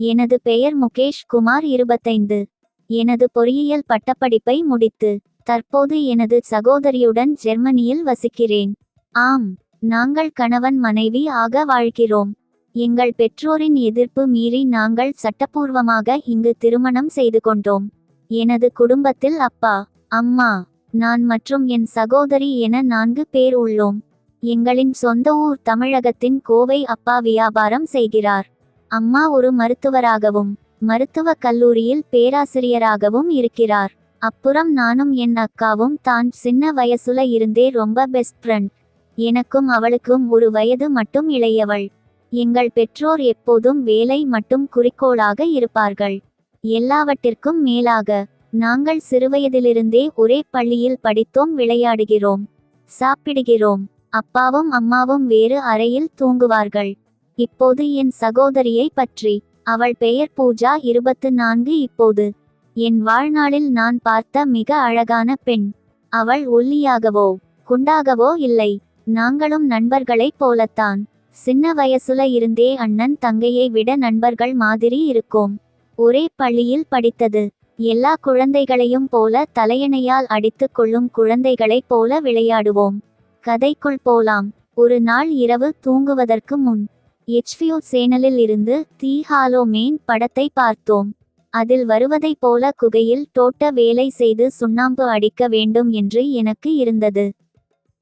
எனது பெயர் முகேஷ் குமார் இருபத்தைந்து. எனது பொறியியல் பட்டப்படிப்பை முடித்து தற்போது எனது சகோதரியுடன் ஜெர்மனியில் வசிக்கிறேன். ஆம் நாங்கள் கணவன் மனைவி ஆக வாழ்கிறோம். எங்கள் பெற்றோரின் எதிர்ப்பு மீறி நாங்கள் சட்டப்பூர்வமாக இங்கு திருமணம் செய்து கொண்டோம். எனது குடும்பத்தில் அப்பா அம்மா நான் மற்றும் என் சகோதரி என நான்கு பேர் உள்ளோம். எங்களின் சொந்த ஊர் தமிழகத்தின் கோவை அப்பா வியாபாரம் செய்கிறார். அம்மா ஒரு மருத்துவராகவும் மருத்துவக் கல்லூரியில் பேராசிரியராகவும் இருக்கிறார். அப்புறம் நானும் என் அக்காவும் தான் சின்ன வயசுல இருந்தே ரொம்ப பெஸ்ட் ஃப்ரெண்ட் எனக்கும் அவளுக்கும் ஒரு வயது மட்டும் இளையவள். எங்கள் பெற்றோர் எப்போதும் வேலை மட்டும் குறிக்கோளாக இருப்பார்கள். எல்லாவற்றிற்கும் மேலாக நாங்கள் சிறுவயதிலிருந்தே ஒரே பள்ளியில் படித்தோம் விளையாடுகிறோம் சாப்பிடுகிறோம். அப்பாவும் அம்மாவும் வேறு அறையில் தூங்குவார்கள். இப்போது என் சகோதரியை பற்றி. அவள் பெயர் பூஜா இருபத்து நான்கு இப்போது. என் வாழ்நாளில் நான் பார்த்த மிக அழகான பெண். அவள் ஒல்லியாகவோ குண்டாகவோ இல்லை. நாங்களும் நண்பர்களைப் போலத்தான். சின்ன வயசுல இருந்தே அண்ணன் தங்கையை விட நண்பர்கள் மாதிரி இருக்கோம். ஒரே பள்ளியில் படித்தது. எல்லா குழந்தைகளையும் போல தலையணையால் அடித்துக் கொள்ளும் குழந்தைகளைப் போல விளையாடுவோம். கதைக்குள் போலாம். ஒரு நாள் இரவு தூங்குவதற்கு முன். எச்பியூ சேனலில் இருந்து தி ஹாலோ மேன் படத்தை பார்த்தோம். அதில் வருவதைப் போல குகையில் தோட்ட வேலை செய்து சுண்ணாம்பு அடிக்க வேண்டும் என்று எனக்கு இருந்தது.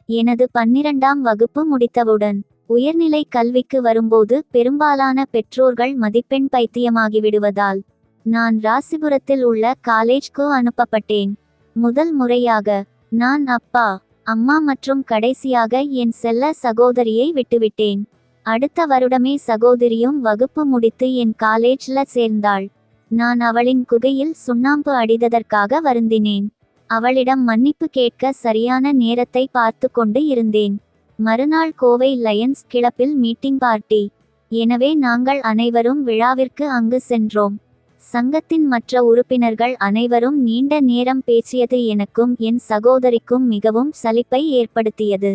எனது பன்னிரண்டாம் வகுப்பு முடித்தவுடன் உயர்நிலை கல்விக்கு வரும்போது பெரும்பாலான பெற்றோர்கள் மதிப்பெண் பைத்தியமாகிவிடுவதால் நான் ராசிபுரத்தில் உள்ள காலேஜ்க்கு அனுப்பப்பட்டேன். முதல் முறையாக நான் அப்பா அம்மா மற்றும் கடைசியாக என் செல்ல சகோதரியை விட்டுவிட்டேன். அடுத்த வருடமே சகோதரியும் வகுப்பு முடித்து என் காலேஜ்ல சேர்ந்தாள். நான் அவளின் குகையில் சுண்ணாம்பு அடித்ததற்காக வருந்தினேன். அவளிடம் மன்னிப்பு கேட்க சரியான நேரத்தை பார்த்து கொண்டு இருந்தேன். மறுநாள் கோவை லயன்ஸ் கிளப்பில் மீட்டிங் பார்ட்டி. எனவே நாங்கள் அனைவரும் விழாவிற்கு அங்கு சென்றோம். சங்கத்தின் மற்ற உறுப்பினர்கள் அனைவரும் நீண்ட நேரம் பேசியது எனக்கும் என் சகோதரிக்கும் மிகவும் சலிப்பை ஏற்படுத்தியது.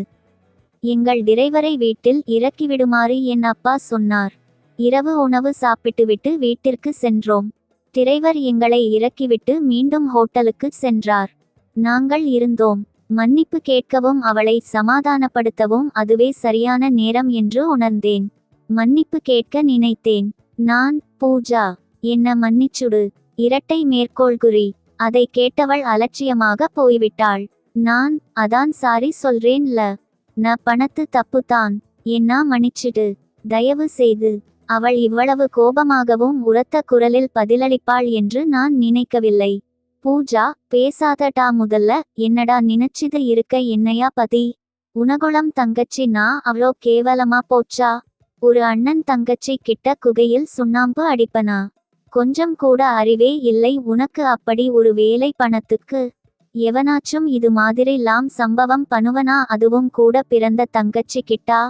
எங்கள் டிரைவரை வீட்டில் இறக்கிவிடுமாறு என் அப்பா சொன்னார். இரவு உணவு சாப்பிட்டுவிட்டு வீட்டிற்கு சென்றோம். டிரைவர் எங்களை இறக்கிவிட்டு மீண்டும் ஹோட்டலுக்கு சென்றார். நாங்கள் இருந்தோம். மன்னிப்பு கேட்கவும் அவளை சமாதானப்படுத்தவும் அதுவே சரியான நேரம் என்று உணர்ந்தேன். மன்னிப்பு கேட்க நினைத்தேன். நான் பூஜா என்ன மன்னிச்சுடு. இரட்டை மேற்கோள் குறி அதை கேட்டவள் அலட்சியமாக போய்விட்டாள். நான் அதான் சாரி சொல்றேன்ல. ந பணத்து தப்புதான் என்ன மன்னிச்சிடு. தயவு செய்து. அவள் இவ்வளவு கோபமாகவும் உரத்த குரலில் பதிலளிப்பாள் என்று நான் நினைக்கவில்லை. பூஜா பேசாதடா முதல்ல. என்னடா நினைச்சிது இருக்க என்னையா பதி. உனகுளம் தங்கச்சி நான் அவ்வளோ கேவலமா போச்சா? ஒரு அண்ணன் தங்கச்சி கிட்ட குகையில் சுண்ணாம்பு அடிப்பனா. கொஞ்சம் கூட அறிவே இல்லை. உனக்கு அப்படி ஒரு வேலை பணத்துக்கு எவனாச்சும் இது மாதிரிலாம் சம்பவம் பண்ணுவனா அதுவும் கூட பிறந்த தங்கச்சி கிட்டா?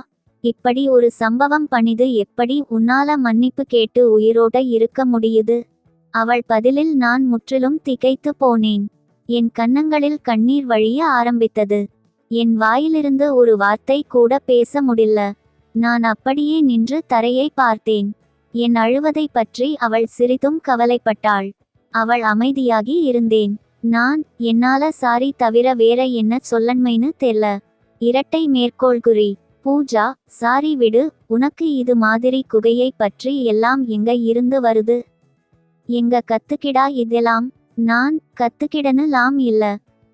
இப்படி ஒரு சம்பவம் பண்ணிது எப்படி உன்னால மன்னிப்பு கேட்டு உயிரோட இருக்க முடியுது? அவள் பதிலில் நான் முற்றிலும் திகைத்து போனேன். என் கன்னங்களில் கண்ணீர் வழிய ஆரம்பித்தது. என் வாயிலிருந்து ஒரு வார்த்தை கூட பேச முடியல. நான் அப்படியே நின்று தரையை பார்த்தேன். என் அழுவதை பற்றி அவள் சிறிதும் கவலைப்பட்டாள். அவள் அமைதியாகி இருந்தேன். நான் என்னால சாரி தவிர வேற என்ன சொல்லன்மைன்னு தெரியல இரட்டை மேற்கோள் குறி பூஜா சாரி விடு உனக்கு இது மாதிரி குகையை பற்றி எல்லாம் எங்க இருந்து வருது? எங்க கத்துக்கிடா இதெல்லாம்? நான் கத்துக்கிடனுலாம் இல்ல.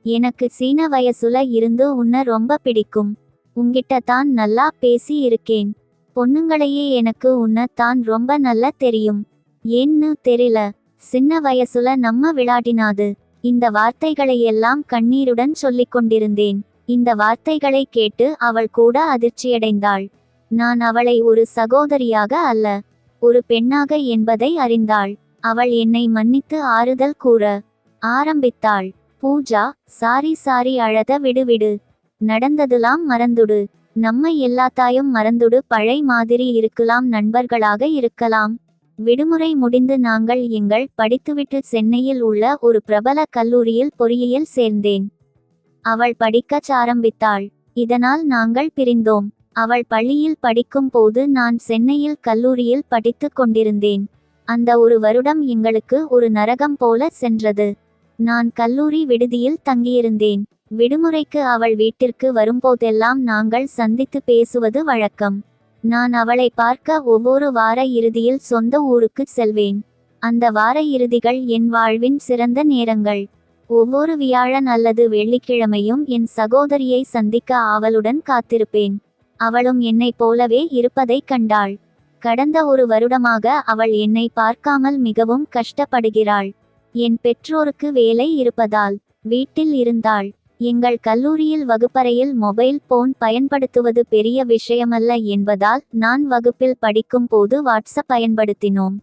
எனக்கு சீன வயசுல இருந்து உன்னை ரொம்ப பிடிக்கும். உங்கிட்ட தான் நல்லா பேசி இருக்கேன். பொண்ணுங்களையே எனக்கு உன்னை தான் ரொம்ப நல்லா தெரியும். ஏன்னு தெரியல. சின்ன வயசுல நம்ம விளாடினாது இந்த வார்த்தைகளையெல்லாம் கண்ணீருடன் சொல்லிக் கொண்டிருந்தேன். இந்த வார்த்தைகளை கேட்டு அவள் கூட அதிர்ச்சியடைந்தாள். நான் அவளை ஒரு சகோதரியாக அல்ல ஒரு பெண்ணாக என்பதை அறிந்தாள். அவள் என்னை மன்னித்து ஆறுதல் கூற ஆரம்பித்தாள். பூஜா சாரி சாரி அழத விடுவிடு. நடந்ததெல்லாம் நடந்ததுலாம் மறந்துடு. நம்ம எல்லாத்தாயும் மறந்துடு. பழை மாதிரி இருக்கலாம் நண்பர்களாக இருக்கலாம். விடுமுறை முடிந்து நாங்கள் எங்கள் படித்துவிட்டு சென்னையில் உள்ள ஒரு பிரபல கல்லூரியில் பொறியியல் சேர்ந்தேன். அவள் படிக்கச் ஆரம்பித்தாள் இதனால் நாங்கள் பிரிந்தோம். அவள் பள்ளியில் படிக்கும் போது நான் சென்னையில் கல்லூரியில் படித்துக் கொண்டிருந்தேன். அந்த ஒரு வருடம் எங்களுக்கு ஒரு நரகம் போல சென்றது. நான் கல்லூரி விடுதியில் தங்கியிருந்தேன். விடுமுறைக்கு அவள் வீட்டிற்கு வரும்போதெல்லாம் நாங்கள் சந்தித்து பேசுவது வழக்கம். நான் அவளை பார்க்க ஒவ்வொரு வார இறுதியில் சொந்த ஊருக்கு செல்வேன். அந்த வார இறுதிகள் என் வாழ்வின் சிறந்த நேரங்கள். ஒவ்வொரு வியாழன் அல்லது வெள்ளிக்கிழமையும் என் சகோதரியை சந்திக்க ஆவலுடன் காத்திருப்பேன். அவளும் என்னைப் போலவே இருப்பதைக் கண்டாள். கடந்த ஒரு வருடமாக அவள் என்னை பார்க்காமல் மிகவும் கஷ்டப்படுகிறாள். என் பெற்றோருக்கு வேலை இருப்பதால் வீட்டில் இருந்தாள். எங்கள் கல்லூரியில் வகுப்பறையில் மொபைல் போன் பயன்படுத்துவது பெரிய விஷயமல்ல என்பதால் நான் வகுப்பில் படிக்கும் போது வாட்ஸ்அப் பயன்படுத்தினோம்.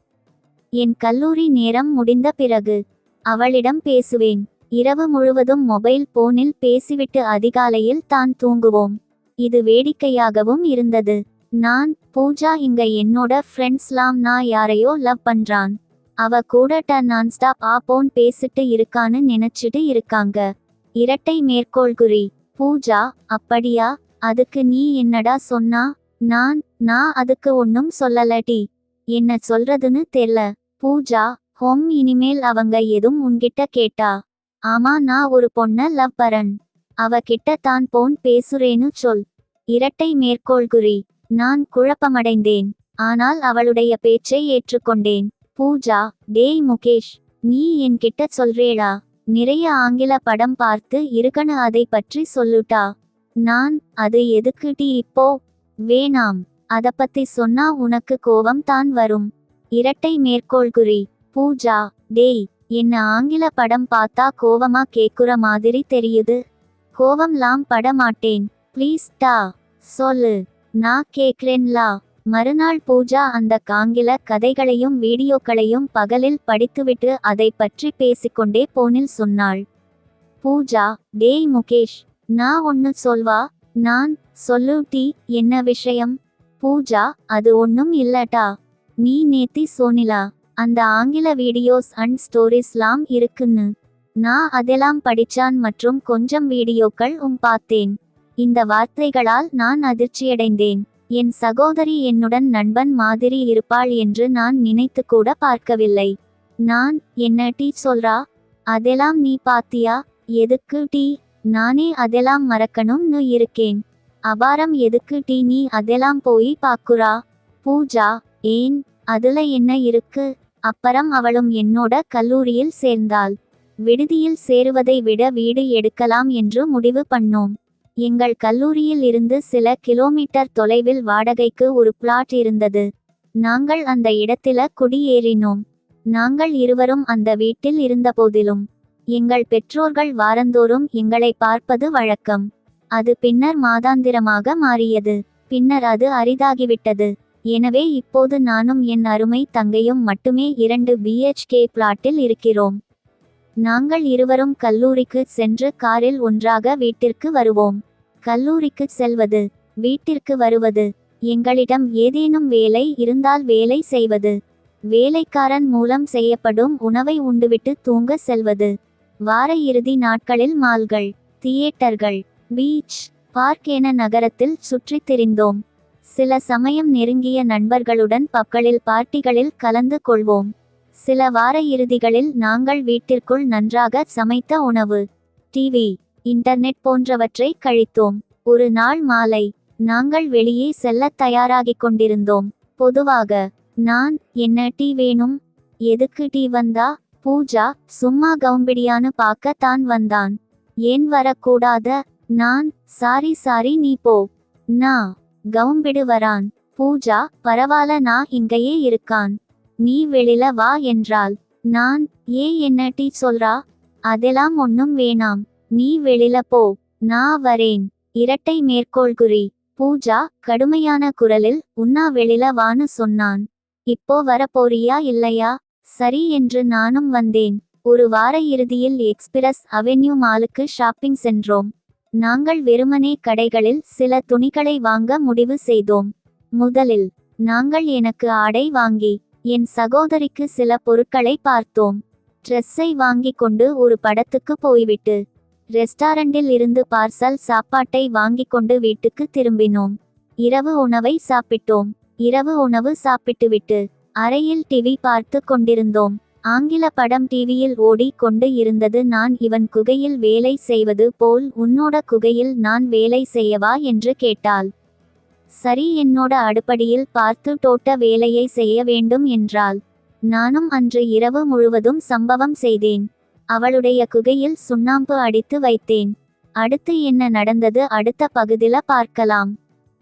என் கல்லூரி நேரம் முடிந்த பிறகு அவளிடம் பேசுவேன். இரவு முழுவதும் மொபைல் போனில் பேசிவிட்டு அதிகாலையில் தான் தூங்குவோம். இது வேடிக்கையாகவும் இருந்தது. நான் பூஜா இங்க என்னோட ஃப்ரெண்ட்ஸ்லாம் நான் யாரையோ லவ் பண்றான். அவ கூட ட நான் ஸ்டாப் ஆ போன் பேசிட்டு இருக்கான்னு நினைச்சிட்டு இருக்காங்க. இரட்டை மேற்கோள் குறி பூஜா அப்படியா? அதுக்கு நீ என்னடா சொன்னா? நான் நான் அதுக்கு ஒன்னும் சொல்லலடி. என்ன சொல்றதுன்னு தெரியல பூஜா ஹோம் இனிமேல் அவங்க எதுவும் உன்கிட்ட கேட்டா? ஆமா நான் ஒரு பொண்ண லவ் பரன். அவ கிட்ட தான் போன் பேசுறேன்னு சொல். இரட்டை மேற்கோள் குறி நான் குழப்பமடைந்தேன். ஆனால் அவளுடைய பேச்சை ஏற்றுக்கொண்டேன். பூஜா டேய் முகேஷ் நீ என்கிட்ட சொல்றேளா நிறைய ஆங்கில படம் பார்த்து இருக்கன அதை பற்றி சொல்லுட்டா. நான் அது எதுக்கு டி இப்போ? வேணாம். அத பத்தி சொன்னா உனக்கு கோபம் தான் வரும். இரட்டை மேற்கோள் குறி பூஜா டேய் என்ன ஆங்கில படம் பார்த்தா கோவமா கேக்குற மாதிரி தெரியுது. கோவம்லாம் பட மாட்டேன் ப்ளீஸ் டா சொல்லு. நான் கேக்குறேன்லா. மறுநாள் பூஜா அந்த காங்கில கதைகளையும் வீடியோக்களையும் பகலில் படித்துவிட்டு அதை பற்றி பேசிக்கொண்டே போனில் சொன்னாள். பூஜா டேய் முகேஷ் நான் ஒன்னு சொல்வா? நான் சொல்லுட்டி என்ன விஷயம்? பூஜா அது ஒன்னும் இல்லட்டா. நீ நேத்தி சோனிலா அந்த ஆங்கில வீடியோஸ் அண்ட் ஸ்டோரிஸ்லாம் இருக்குன்னு. நான் அதெல்லாம் படிச்சான் மற்றும் கொஞ்சம் வீடியோக்கள் உம் பார்த்தேன். இந்த வார்த்தைகளால் நான் அதிர்ச்சியடைந்தேன். என் சகோதரி என்னுடன் நண்பன் மாதிரி இருப்பாள் என்று நான் நினைத்து கூட பார்க்கவில்லை. நான் என்ன டீ சொல்றா? அதெல்லாம் நீ பாத்தியா? எதுக்கு டீ? நானே அதெல்லாம் மறக்கணும்னு இருக்கேன். அபாரம் எதுக்கு டீ? நீ அதெல்லாம் போய் பாக்குறா. பூஜா ஏன்? அதுல என்ன இருக்கு அப்புறம் அவளும் என்னோட கல்லூரியில் சேர்ந்தாள். விடுதியில் சேருவதை விட வீடு எடுக்கலாம் என்று முடிவு பண்ணோம். எங்கள் கல்லூரியில் இருந்து சில கிலோமீட்டர் தொலைவில் வாடகைக்கு ஒரு பிளாட் இருந்தது. நாங்கள் அந்த இடத்தில குடியேறினோம். நாங்கள் இருவரும் அந்த வீட்டில் இருந்தபோதிலும் எங்கள் பெற்றோர்கள் வாரந்தோறும் எங்களை பார்ப்பது வழக்கம். அது பின்னர் மாதாந்திரமாக மாறியது. பின்னர் அது அரிதாகிவிட்டது. எனவே இப்போது நானும் என் அருமை தங்கையும் மட்டுமே இரண்டு பிஹெச்கே பிளாட்டில் இருக்கிறோம். நாங்கள் இருவரும் கல்லூரிக்கு சென்று காரில் ஒன்றாக வீட்டிற்கு வருவோம். கல்லூரிக்கு செல்வது வீட்டிற்கு வருவது எங்களிடம் ஏதேனும் வேலை இருந்தால் வேலை செய்வது. வேலைக்காரன் மூலம் செய்யப்படும் உணவை உண்டுவிட்டு தூங்க செல்வது. வார இறுதி நாட்களில் மால்கள் தியேட்டர்கள் பீச் பார்க் என நகரத்தில் சுற்றித் திரிந்தோம். சில சமயம் நெருங்கிய நண்பர்களுடன் பக்களில் பார்ட்டிகளில் கலந்து கொள்வோம். சில வார இறுதிகளில் நாங்கள் வீட்டிற்குள் நன்றாக சமைத்த உணவு டிவி இன்டர்நெட் போன்றவற்றை கழித்தோம். ஒரு நாள் மாலை நாங்கள் வெளியே செல்லத் தயாராகிக் கொண்டிருந்தோம். பொதுவாக நான் என்ன டீ வேணும்? எதுக்கு டீ வந்தா? பூஜா சும்மா கவும்பிடியான்னு பார்க்க தான் வந்தான். ஏன் வரக்கூடாத? நான் சாரி சாரி நீ போ. நான் கவும்பிடு வரான். பூஜா பரவாயில்ல நான் இங்கேயே இருக்கான். நீ வெளியில வா என்றாள். நான் ஏன் என்ன டீ சொல்றா? அதெல்லாம் ஒன்னும் வேணாம். நீ வெளில போ நான் வரேன். இரட்டை மேற்கோள் குறி பூஜா கடுமையான குரலில் உன்னா வெளில வான்னு சொன்னான். இப்போ வரப்போறியா இல்லையா? சரி என்று நானும் வந்தேன். ஒரு வார இறுதியில் எக்ஸ்பிரஸ் அவென்யூ மாலுக்கு ஷாப்பிங் சென்றோம். நாங்கள் வெறுமனே கடைகளில் சில துணிகளை வாங்க முடிவு செய்தோம். முதலில் நாங்கள் எனக்கு ஆடை வாங்கி என் சகோதரிக்கு சில பொருட்களை பார்த்தோம். ட்ரெஸ்ஸை வாங்கி கொண்டு ஒரு படத்துக்கு போய்விட்டு ரெஸ்டாரண்டில் இருந்து பார்சல் சாப்பாட்டை வாங்கி கொண்டு வீட்டுக்கு திரும்பினோம். இரவு உணவை சாப்பிட்டோம். இரவு உணவு சாப்பிட்டுவிட்டு அறையில் டிவி பார்த்து கொண்டிருந்தோம். ஆங்கில படம் டிவியில் ஓடிக் கொண்டு இருந்தது நான் இவன் குகையில் வேலை செய்வது போல் உன்னோட குகையில் நான் வேலை செய்யவா என்று கேட்டாள். சரி என்னோட அடுப்படியில் பார்த்து தோட்ட வேலையை செய்ய வேண்டும் என்றாள். நானும் அன்று இரவு முழுவதும் சம்பவம் செய்தேன். அவளுடைய குகையில் சுண்ணாம்பு அடித்து வைத்தேன். அடுத்து என்ன நடந்தது? அடுத்த பகுதியில் பார்க்கலாம்.